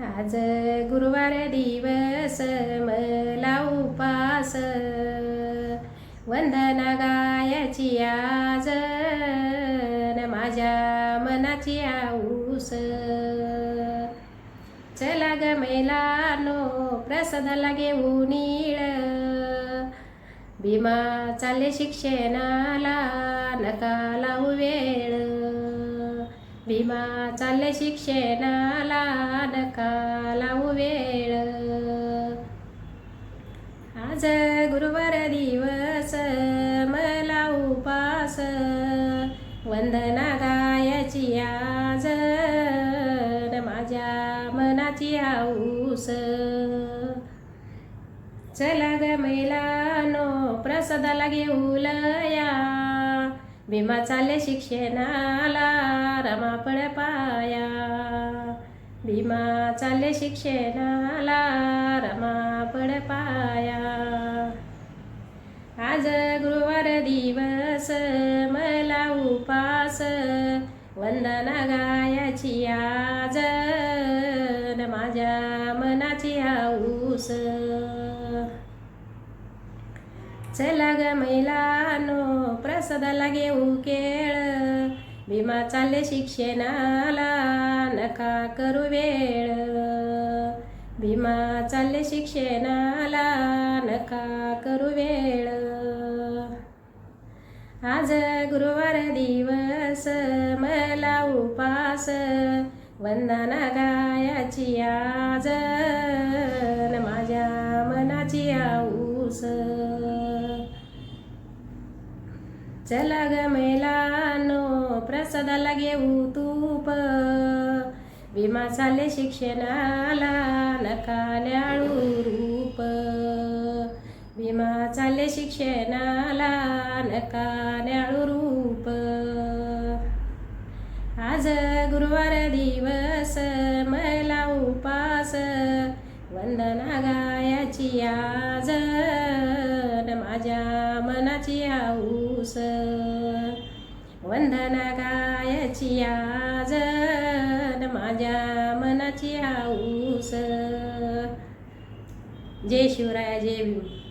आज गुरुवार दिवस मला उपास. वंदना गायाची आज न माझ्या मनाची आऊस. चला ग मैलानो प्रसादाला घेऊन नीळ भीमा चालले शिक्षणाला नका लावू वेळ. भीमा चालले शिक्षणाला नका लावू वेळ. आज गुरुवार दिवस मला उपास. वंदना गायाची आज न माझ्या मनाची आऊस. चला ग मैलानो प्रसादाला घेऊ लया. भीमा चालले शिक्षणाला रमापड पाया. भीमा चालले शिक्षणाला रमापड पाया. आज गुरुवार दिवस मला उपास वंदना गायाची आज माझ्या मनाची आऊस चला ग मैलानो प्रसादाला घेऊ केळ. भीमा चालले शिक्षणाला नका करू वेळ. भीमा चालले शिक्षणाला नका करू वेळ. आज गुरुवार दिवस मला उपास. वंदना गायाची आज चला ग मैलानो प्रसादाला घेऊ तूप. विमा चालले शिक्षणाला नका न्याळू रूप. विमा चालले शिक्षणाला नका न्याळू रूप. आज गुरुवार दिवस मला उपास. वंदना गायाची आज. माझ्या मनाची आऊस वंदना गायची आज माझ्या मनाची आऊस जय शिवराय जय भीम.